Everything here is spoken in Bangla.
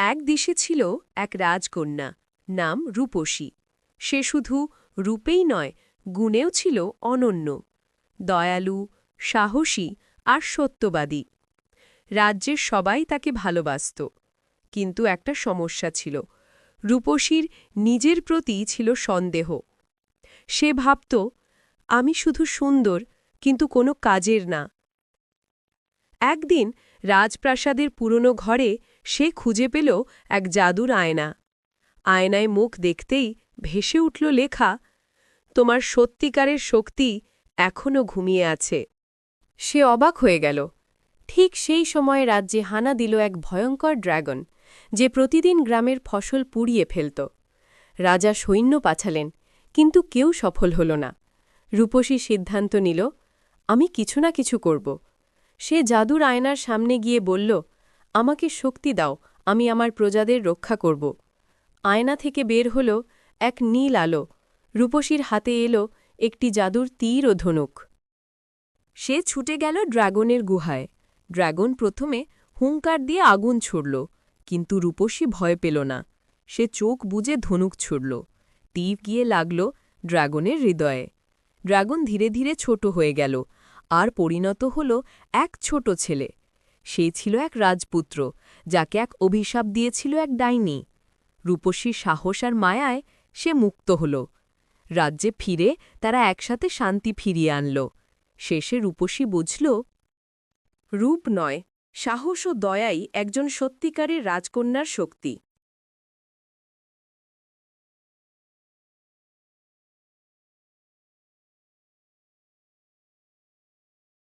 এক দেশে ছিল এক রাজকন্যা, নাম রূপসী। সে শুধু রূপেই নয়, গুণেও ছিল অনন্য। দয়ালু, সাহসী আর সত্যবাদী। রাজ্যের সবাই তাকে ভালোবাসত। কিন্তু একটা সমস্যা ছিল। রূপসীর নিজের প্রতি ছিল সন্দেহ। সে ভাবত, আমি শুধু সুন্দর, কিন্তু কোনো কাজের না। একদিন রাজপ্রাসাদের পুরনো ঘরে সে খুঁজে পেল এক জাদুর আয়না। আয়নায় মুখ দেখতেই ভেসে উঠল লেখা, তোমার সত্যিকারের শক্তি এখনও ঘুমিয়ে আছে। সে অবাক হয়ে গেল। ঠিক সেই সময় রাজ্যে হানা দিল এক ভয়ঙ্কর ড্রাগন, যে প্রতিদিন গ্রামের ফসল পুড়িয়ে ফেলত। রাজা সৈন্য পাঠালেন, কিন্তু কেউ সফল হল না। রূপসী সিদ্ধান্ত নিল, আমি কিছু না কিছু করব। সে জাদুর আয়নার সামনে গিয়ে বলল, আমাকে শক্তি দাও, আমি আমার প্রজাদের রক্ষা করব। আয়না থেকে বের হল এক নীল আলো। রূপসীর হাতে এলো একটি জাদুর তীর ও ধনুক। সে ছুটে গেল ড্রাগনের গুহায়। ড্রাগন প্রথমে হুঙ্কার দিয়ে আগুন ছুড়ল, কিন্তু রূপসী ভয় পেল না। সে চোখ বুজে ধনুক ছুড়ল। টিপ গিয়ে লাগল ড্রাগনের হৃদয়ে। ড্রাগন ধীরে ধীরে ছোট হয়ে গেল। আর পরিণত হল এক ছোট ছেলে। সে ছিল এক রাজপুত্র, যাকে এক অভিশাপ দিয়েছিল এক ডাইনি। রূপসী সাহস আর মায়ায় সে মুক্ত হল। রাজ্যে ফিরে তারা একসাথে শান্তি ফিরিয়ে আনল। শেষে রূপসী বুঝল, রূপ নয়, সাহস ও দয়াই একজন সত্যিকারের রাজকন্যার শক্তি।